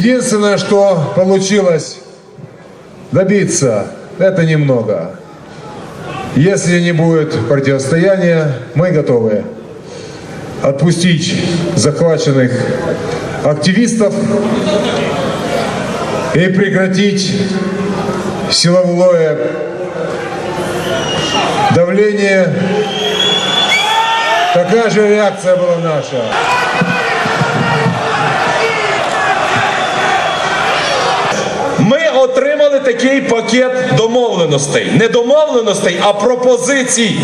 Единственное, что получилось добиться, это немного. Если не будет противостояния, мы готовы отпустить захваченных активистов и прекратить силовое давление. Такая же реакция была наша. Ми отримали такий пакет домовленостей. Не домовленостей, а пропозицій.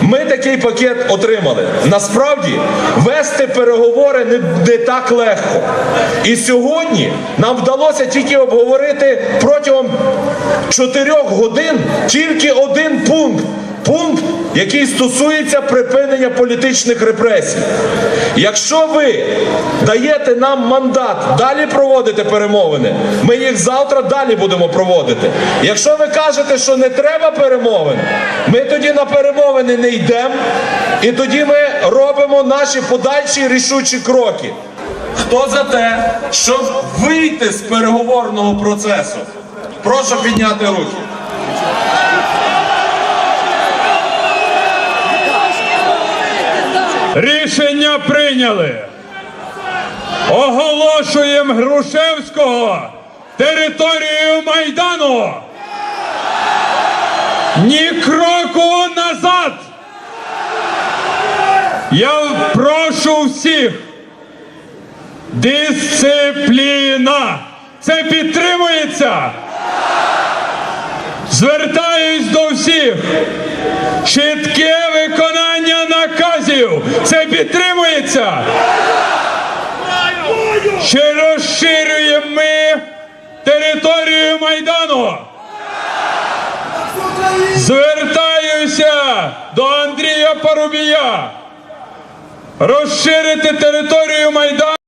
Ми такий пакет отримали. Насправді вести переговори не, не так легко. І сьогодні нам вдалося тільки обговорити протягом чотирьох годин тільки один пункт. Пункт, який стосується припинення політичних репресій. Якщо ви даєте нам мандат далі проводити перемовини, ми їх завтра далі будемо проводити. Якщо ви кажете, що не треба перемовин, ми тоді на перемовини не йдемо, і тоді ми робимо наші подальші рішучі кроки. Хто за те, щоб вийти з переговорного процесу? Прошу підняти руки. Рішення прийняли. Оголошуємо Грушевського територією Майдану. Ні кроку назад. Я прошу всіх. Дисципліна. Це підтримується. Звертаюсь до всіх. Чітке виконання наказів. Це підтримується. Чи розширюємо ми територію Майдану? Звертаюся до Андрія Парубія. Розширити територію Майдану.